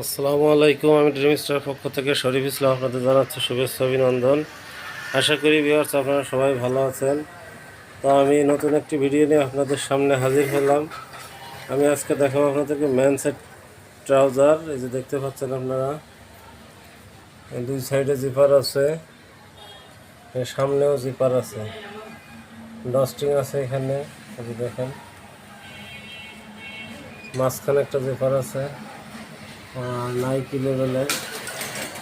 আসসালামু আলাইকুম, আমি ড্রিম স্টার পক্ষ থেকে শরীফ ইসলাম আপনাদের জানাচ্ছি শুভেচ্ছা, অভিনন্দন। আশা করি ভিউয়ার্স আপনারা সবাই ভালো আছেন। তো আমি নতুন একটি ভিডিও নিয়ে আপনাদের সামনে হাজির হলাম। আমি আজকে দেখাবো আপনাদেরকে সেট ট্রাউজার এই যে দেখতে পাচ্ছেন আপনারা। দুই সাইডে জিপার আছে। সামনেও জিপার আছে। ডাস্টিং আছে এখানে দেখেন। মাঝখানে একটা জিপার আছে। নাইকি লেভেলের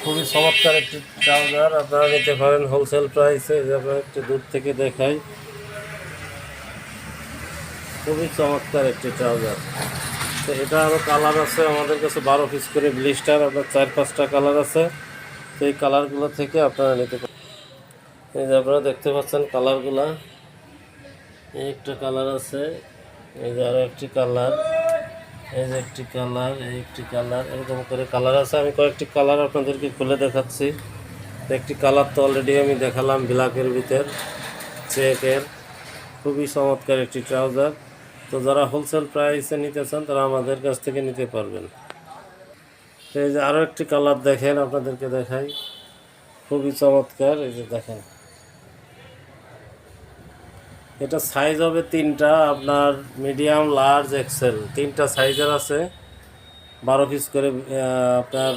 খুবই চমৎকার একটি ট্রাউজার আপনারা নিতে পারেন হোলসেল প্রাইসে যে আপনারা একটু দূর থেকে দেখাই। খুবই চমৎকার একটি ট্রাউজার তো এটা আরও কালার আছে, আমাদের কাছে বারো পিস করে ব্লিস্টার আপনার চার পাঁচটা কালার আছে। তো এই কালারগুলো থেকে আপনারা নিতে পারেন। এই যে আপনারা দেখতে পাচ্ছেন কালারগুলা একটা কালার আছে, এই যে আরও একটি কালার এই যে একটি কালার, এই একটি কালার, এরকম করে কালার আছে। আমি কয়েকটি কালার আপনাদেরকে খুলে দেখাচ্ছি। একটি কালার তো অলরেডি আমি দেখালাম ব্ল্যাকের ভিতর চেকের খুবই চমৎকার একটি ট্রাউজার তো যারা হোলসেল প্রাইসে নিতে চান, তারা আমাদের কাছ থেকে নিতে পারবেন। তো এই যে আরও একটি কালার দেখেন, আপনাদেরকে দেখাই। খুবই চমৎকার, এই যে দেখেন। এটা সাইজ হবে তিনটা, আপনার মিডিয়াম লার্জ এক্সেল তিনটা সাইজের আছে। বারো পিস করে আপনার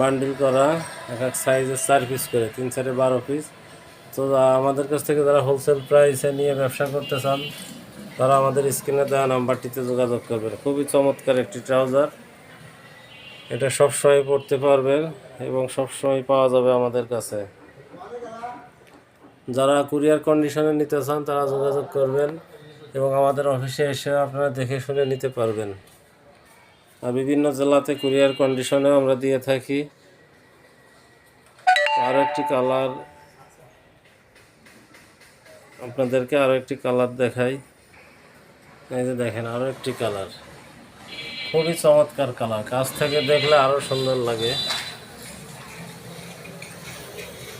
বান্ডিল করা। এক এক সাইজের চার পিস করে, তিন চারে বারো পিস তো আমাদের কাছ থেকে যারা হোলসেল প্রাইসে নিয়ে ব্যবসা করতে চান, তারা আমাদের স্ক্রিনে দেওয়া নাম্বারটিতে যোগাযোগ করবেন। খুবই চমৎকার একটি ট্রাউজার এটা সবসময় পড়তে পারবেন এবং সবসময় পাওয়া যাবে আমাদের কাছে। যারা কুরিয়ার কন্ডিশনে নিতে চান তারা যোগাযোগ করবেন এবং আমাদের অফিসে এসে আপনারা দেখে শুনে নিতে পারবেন। আর বিভিন্ন জেলাতে কুরিয়ার কন্ডিশনেও আমরা দিয়ে থাকি। আরও একটি কালার আপনাদেরকে আরও একটি কালার দেখাই। এই যে দেখেন, আরও একটি কালার। খুবই চমৎকার কালার। কাছ থেকে দেখলে আরও সুন্দর লাগে।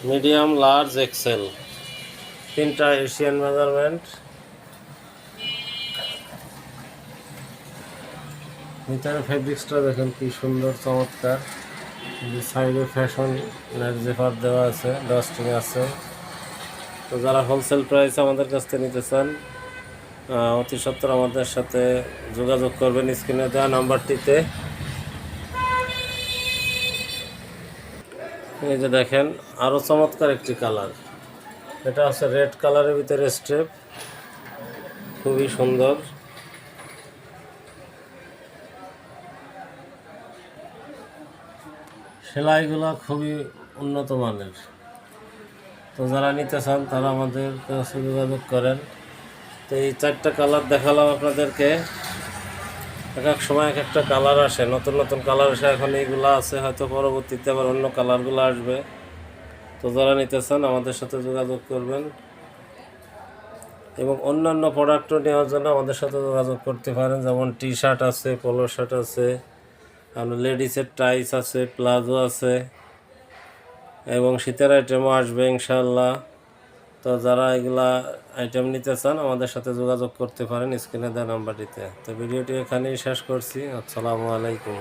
মিডিয়াম লার্জ এক্সেল তিনটা এশিয়ান মেজারমেন্ট ভিতরে ফেব্রিক্সটা দেখেন কি সুন্দর, চমৎকার। যে সাইডে ফ্যাশন জেফার দেওয়া আছে ডাস্টিং আছে। তো যারা হোলসেল প্রাইস আমাদের কাছ থেকে নিতে চান অতি সত্তর আমাদের সাথে যোগাযোগ করবেন স্ক্রিনে দেওয়া নাম্বারটিতে। এই যে দেখেন আরও চমৎকার একটি কালার এটা আছে রেড কালারের ভিতরে স্টেপ খুবই সুন্দর। সেলাইগুলো খুবই উন্নত মানের। তো যারা নিতে চান, তারা আমাদের কাছে যোগাযোগ করেন। তো এই চারটা কালার দেখালাম আপনাদেরকে। এক এক সময় এক একটা কালার আসে। নতুন নতুন কালার আসে এখন এইগুলো আছে, হয়তো পরবর্তীতে আবার অন্য কালারগুলো আসবে। তো যারা নিতে চান, আমাদের সাথে যোগাযোগ করবেন। এবং অন্যান্য প্রোডাক্টও নেওয়ার জন্য আমাদের সাথে যোগাযোগ করতে পারেন। যেমন টি শার্ট আছে পোলো শার্ট আছে, আর লেডিসের টাইস আছে, প্লাজো আছে। এবং শীতের আইটেমও আসবে ইনশাল্লাহ তো যারা এগুলা আইটেম নিতে চান, আমাদের সাথে যোগাযোগ করতে পারেন স্ক্রিনে দেওয়া নাম্বারটিতে। তো ভিডিওটি এখানেই শেষ করছি। আসসালামু আলাইকুম।